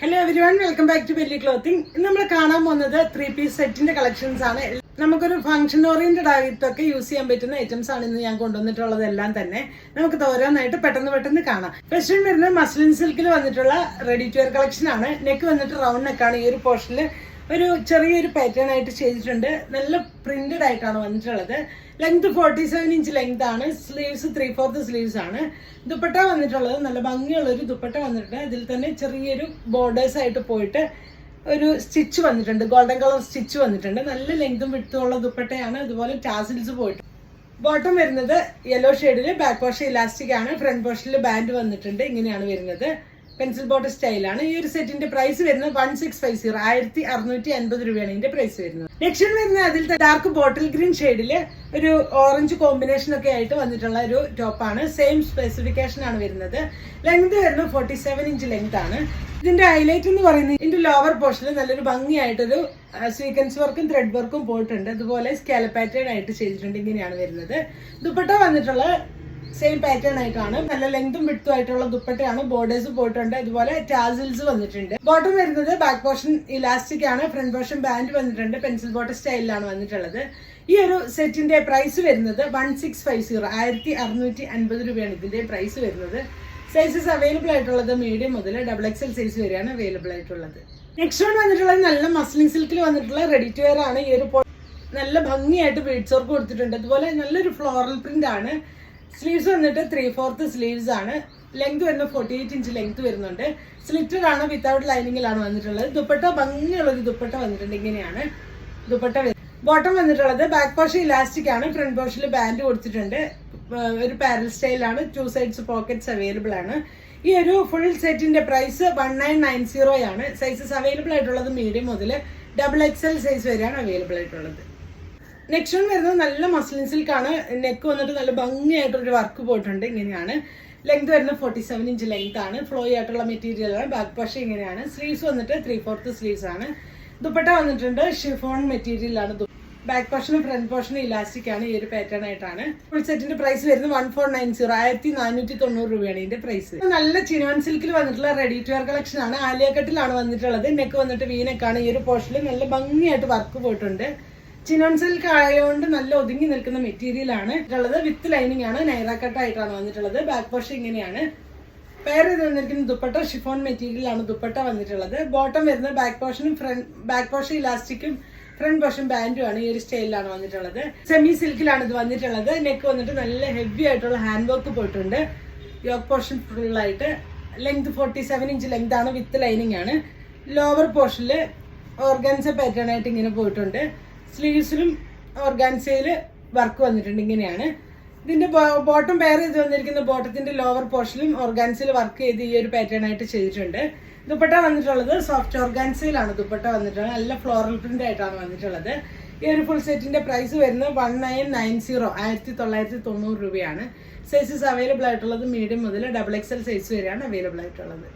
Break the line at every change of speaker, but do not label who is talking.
Hello everyone welcome back to വെല്ലി clothing നമ്മൾ കാണാൻ പോകുന്നത് ത്രീ പീസ് സെറ്റിന്റെ കളക്ഷൻസ് ആണ്. നമുക്കൊരു ഫംഗ്ഷൻ ഓറിയന്റഡ് ആയിട്ടൊക്കെ യൂസ് ചെയ്യാൻ പറ്റുന്ന ഐറ്റംസ് ആണ് ഇന്ന് ഞാൻ കൊണ്ടുവന്നിട്ടുള്ളത് എല്ലാം തന്നെ. നമുക്ക് ഓരോന്നായിട്ട് പെട്ടെന്ന് പെട്ടെന്ന് കാണാം. ഫെസ്റ്റിൻ വരുന്നത് മസ്ലിൻ സിൽക്കിൽ വന്നിട്ടുള്ള റെഡി ടു വെയർ കളക്ഷൻ ആണ്. നെക്ക് വന്നിട്ട് റൗണ്ട് നെക്കാണ് ഈ ഒരു പോർഷനിൽ ഒരു ചെറിയൊരു പാറ്റേൺ ആയിട്ട് ചെയ്തിട്ടുണ്ട്. നല്ല പ്രിന്റഡ് ആയിട്ടാണ് വന്നിട്ടുള്ളത്. Length forty seven inch length ആണ്. സ്ലീവ്സ് ത്രീ ഫോർത്ത് സ്ലീവ്സ് ആണ്. ദുപ്പട്ട വന്നിട്ടുള്ളത്. നല്ല ഭംഗിയുള്ള ഒരു ദുപ്പട്ട വന്നിട്ടുണ്ട്. അതിൽ തന്നെ ചെറിയൊരു ബോർഡേഴ്സ് ആയിട്ട് പോയിട്ട് ഒരു സ്റ്റിച്ച് വന്നിട്ടുണ്ട്. ഗോൾഡൻ കളർ സ്റ്റിച്ച് വന്നിട്ടുണ്ട്. നല്ല ലെങ്തും വിട്ടുമുള്ള ദുപ്പട്ടയാണ്. അതുപോലെ ടാസിൽസ് പോയിട്ട്. ബോട്ടം വരുന്നത് യെല്ലോ ഷെയ്ഡിൽ ബാക്ക് പോർഷൻ ഇലാസ്റ്റിക് ആണ്. ഫ്രണ്ട് പോർഷനിൽ ബാൻഡ് വന്നിട്ടുണ്ട്. ഇങ്ങനെയാണ് വരുന്നത്. പെൻസിൽ ബോട്ട് സ്റ്റൈലാണ് ഈ ഒരു സെറ്റിന്റെ പ്രൈസ് വരുന്നത് വൺ സിക്സ് ഫൈവ് സീറോ ആയിരത്തി അറുന്നൂറ്റി അൻപത് രൂപയാണ് ഇതിന്റെ പ്രൈസ് വരുന്നത്. നെക്സ്റ്റ് വരുന്നത് അതിൽ ഡാർക്ക് ബോട്ടിൽ ഗ്രീൻ ഷെയ്ഡിൽ ഒരു ഓറഞ്ച് കോമ്പിനേഷൻ ഒക്കെ ആയിട്ട് വന്നിട്ടുള്ള ഒരു ടോപ്പാണ് സെയിം സ്പെസിഫിക്കേഷൻ ആണ് വരുന്നത്. ലെങ്ത് വരുന്നത് ഫോർട്ടി സെവൻ ഇഞ്ച് ലെങ്ത് ആണ്. ഇതിന്റെ ഹൈലൈറ്റ് എന്ന് പറയുന്നത് ഇതിന്റെ ലോവർ പോർഷനിൽ നല്ലൊരു ഭംഗിയായിട്ടൊരു സീക്വൻസ് വർക്കും ത്രെഡ് വർക്കും പോയിട്ടുണ്ട്. അതുപോലെ സ്കാലപ്പാറ്റേഡ് ആയിട്ട് ചെയ്തിട്ടുണ്ട്. ഇങ്ങനെയാണ് വരുന്നത്. ദുപ്പട്ട വന്നിട്ടുള്ള സെയിം പാറ്റേൺ ആയിട്ടാണ്. നല്ല ലെങ്തും വിട്ടും ആയിട്ടുള്ള ദുപ്പട്ടയാണ് ബോർഡേഴ്സ് പോയിട്ടുണ്ട്. അതുപോലെ ടാസിൽസ് വന്നിട്ടുണ്ട്. ബോട്ടം വരുന്നത് ബാക്ക് പോർഷൻ ഇലാസ്റ്റിക് ആണ്. ഫ്രണ്ട് പോർഷൻ ബാൻഡ് വന്നിട്ടുണ്ട്. പെൻസിൽ ബോട്ടം സ്റ്റൈലിലാണ് വന്നിട്ടുള്ളത്. ഈ ഒരു സെറ്റിന്റെ പ്രൈസ് വരുന്നത് വൺ സിക്സ് ഫൈവ് സീറോ ആയിരത്തി അറുന്നൂറ്റി അൻപത് രൂപയാണ് ഇതിന്റെ പ്രൈസ് വരുന്നത്. സൈസസ് അവൈലബിൾ ആയിട്ടുള്ളത് മീഡിയം മുതൽ ഡബിൾ എക്സൽ സൈസ് വരെയാണ് അവൈലബിൾ ആയിട്ടുള്ളത്. നെക്സ്റ്റ് വൺ വന്നിട്ടുള്ളത് നല്ല മസ്ലിംഗ് സിൽക്കിൽ വന്നിട്ടുള്ള റെഡി ടു വെയർ ആണ്. ഈ ഒരു നല്ല ഭംഗിയായിട്ട് ബീഡ്സ് വർക്ക് കൊടുത്തിട്ടുണ്ട്. അതുപോലെ നല്ലൊരു ഫ്ലോറൽ പ്രിന്റ് ആണ്. സ്ലീവ്സ് വന്നിട്ട് ത്രീ ഫോർത്ത് സ്ലീവ്സ് ആണ്. ലെങ്ത് വരുന്ന ഫോർട്ടി എയ്റ്റ് ഇഞ്ച് ലെങ്ത് വരുന്നുണ്ട്. സ്ലിറ്റഡ് ആണ് വിത്തൗട്ട് ലൈനിങ്ങിലാണ് വന്നിട്ടുള്ളത്. ദുപ്പട്ട ഭംഗിയുള്ള ഒരു ദുപ്പട്ട വന്നിട്ടുണ്ട് ഇങ്ങനെയാണ്. ദുപ്പട്ട ബോട്ടം വന്നിട്ടുള്ളത് ബാക്ക് പോർഷൻ ഇലാസ്റ്റിക് ആണ്. ഫ്രണ്ട് പോർഷനിൽ ബാൻഡ് കൊടുത്തിട്ടുണ്ട്. ഒരു പാരൽ സ്റ്റൈലാണ് ടു സൈഡ്സ് പോക്കറ്റ്സ് അവൈലബിൾ ആണ്. ഈ ഒരു ഫുൾ സെറ്റിന്റെ price one nine nine zero ആണ് സൈസസ് അവൈലബിൾ ആയിട്ടുള്ളത് മീഡിയം മുതൽ ഡബിൾ എക്സ് എൽ സൈസ് വരെയാണ് അവൈലബിൾ ആയിട്ടുള്ളത്. നെക്സ്റ്റ് വൺ വരുന്നത് നല്ല മസ്ലിൻ സിൽക്കാണ്. നെക്ക് വന്നിട്ട് നല്ല ഭംഗിയായിട്ടൊരു വർക്ക് പോയിട്ടുണ്ട്. ഇങ്ങനെയാണ്. ലെങ്ത് വരുന്നത് ഫോർട്ടി സെവൻ ഇഞ്ച് ലെങ്ത് ആണ്. ഫ്ലോ ആയിട്ടുള്ള മെറ്റീരിയൽ ആണ്. ബാക്ക് പക്ഷേ ഇങ്ങനെയാണ്. സ്ലീവ്സ് വന്നിട്ട് ത്രീ ഫോർത്ത് സ്ലീവ്സ് ആണ്. ദുപ്പട്ട വന്നിട്ടുണ്ട്. ഷിഫോൺ മെറ്റീരിയലാണ് ബാക്ക് പോർഷനും ഫ്രണ്ട് പോർഷനും ഇലാസ്റ്റിക് ആണ്. ഈ ഒരു പാറ്റേൺ ആയിട്ടാണ്. ഫുൾ സെറ്റിന്റെ പ്രൈസ് വരുന്നത് വൺ ഫോർ നയൻ സീറോ ആയിരത്തി നാനൂറ്റി തൊണ്ണൂറ് രൂപയാണ് ഇതിന്റെ പ്രൈസ് നല്ല ചിനോൻ സിൽക്കിൽ വന്നിട്ടുള്ള റെഡി ടു വെയർ കളക്ഷൻ ആണ്. ആലിയക്കട്ടിലാണ് വന്നിട്ടുള്ളത്. നെക്ക് വന്നിട്ട് വീനക്കാണ് ഈ ഒരു പോർഷനിൽ നല്ല ഭംഗിയായിട്ട് വർക്ക് പോയിട്ടുണ്ട്. ചിനോൺ സിൽക്ക് ആയതുകൊണ്ട് നല്ല ഒതുങ്ങി നിൽക്കുന്ന മെറ്റീരിയൽ ആണ്. ഉള്ളത് വിത്ത് ലൈനിങ് ആണ്. നൈറ കട്ട് ആയിട്ടാണ് വന്നിട്ടുള്ളത്. ബാക്ക് പോർഷൻ ഇങ്ങനെയാണ്. പേർ ചെയ്ത് വന്നിരിക്കുന്ന ദുപ്പട്ട ഷിഫോൺ മെറ്റീരിയൽ ആണ് ദുപ്പട്ട വന്നിട്ടുള്ളത്. ബോട്ടം വരുന്ന ബാക്ക് പോഷനും ഫ്രണ്ട് ബാക്ക് പോഷൻ ഇലാസ്റ്റിക്കും ഫ്രണ്ട് പോഷൻ ബാൻഡും ആണ് ഈ ഒരു സ്റ്റൈലിലാണ് വന്നിട്ടുള്ളത്. സെമി സിൽക്കിലാണ് ഇത് വന്നിട്ടുള്ളത്. നെക്ക് വന്നിട്ട് നല്ല ഹെവി ആയിട്ടുള്ള ഹാൻഡ് വർക്ക് പോയിട്ടുണ്ട്. യോക്ക് പോർഷൻ ഫുള്ളായിട്ട് length forty seven inch length ആണ് വിത്ത് ലൈനിങ് ആണ്. ലോവർ പോർഷനിൽ ഓർഗാൻസ പാറ്റേൺ ആയിട്ട് ഇങ്ങനെ പോയിട്ടുണ്ട്. സ്ലീവ്സിലും ഓർഗാൻസയിൽ വർക്ക് വന്നിട്ടുണ്ട് ഇങ്ങനെയാണ്. ഇതിന്റെ ബോട്ടം പെയർ ചെയ്ത് വന്നിരിക്കുന്ന ബോട്ടത്തിന്റെ ലോവർ പോർഷനിലും ഓർഗാൻസിൽ വർക്ക് ചെയ്ത് ഈ ഒരു പാറ്റേൺ ആയിട്ട് ചെയ്തിട്ടുണ്ട്. ദുപ്പട്ട വന്നിട്ടുള്ളത് സോഫ്റ്റ് ഓർഗാൻസയിലാണ് ദുപ്പട്ട വന്നിട്ടുള്ളത്. നല്ല ഫ്ലോറൽ പ്രിന്റ് ആയിട്ടാണ് വന്നിട്ടുള്ളത്. ഈ ഒരു ഫുൾ സെറ്റിന്റെ പ്രൈസ് വരുന്നത് വൺ നയൻ നയൻ സീറോ ആയിരത്തി തൊള്ളായിരത്തി തൊണ്ണൂറ് രൂപയാണ്. സൈസസ് അവൈലബിൾ ആയിട്ടുള്ളത് മീഡിയം മുതൽ ഡബിൾ എക്സൽ സൈസ് വരെയാണ് അവൈലബിൾ ആയിട്ടുള്ളത്.